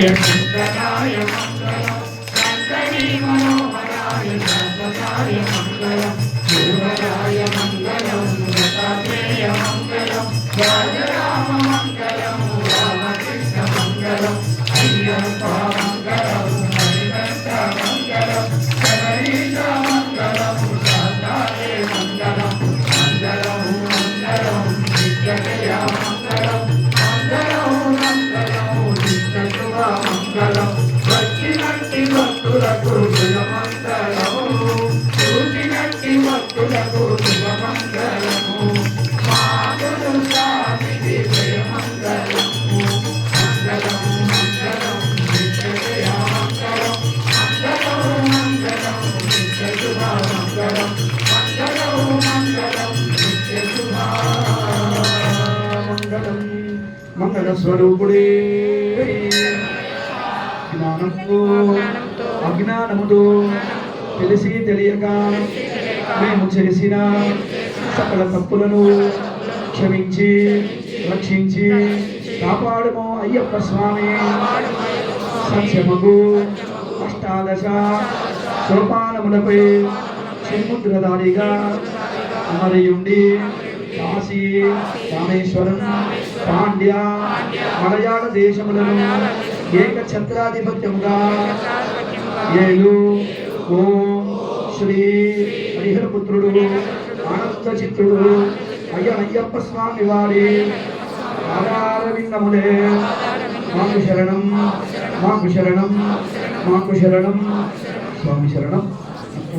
मङ्गलाय मङ्गलम् शङ्करी मनोहराय शान्तकाय मङ्गलम् पूर्वजाय मङ्गलम् दत्तात्रेय मङ्गलम् राजराय మంగళం. వచ్చినట్టి భక్తులకు శుభమంగళము. చూసినట్టి భక్తులకు శుభమంగళము. జయమంగళము. మంగళం మంగళం మంగళం మంగళం మంగళం మంగళం. మంగళ స్వరూపుడే. జ్ఞానంతో అజ్ఞానముతో తెలిసి తెలియక మేము చేసిన సకల తప్పులను క్షమించి రక్షించి కాపాడము అయ్యప్ప స్వామి. సంక్షమకు అష్టాదశ సోపానములపై సముద్రదారిగా అమరయుండి కాశీ రామేశ్వరం పాండ్య మలయాళ దేశములను ఏక ఛత్రాధిపత్యముగా ఏలు ఓం శ్రీ హరిహరపుత్రుడు ఆనంద చిత్రుడు అయ్య అయ్యప్ప స్వామి వారి ఆధారవిందములే మాకు శరణం మాకు శరణం మాకు శరణం స్వామి శరణం.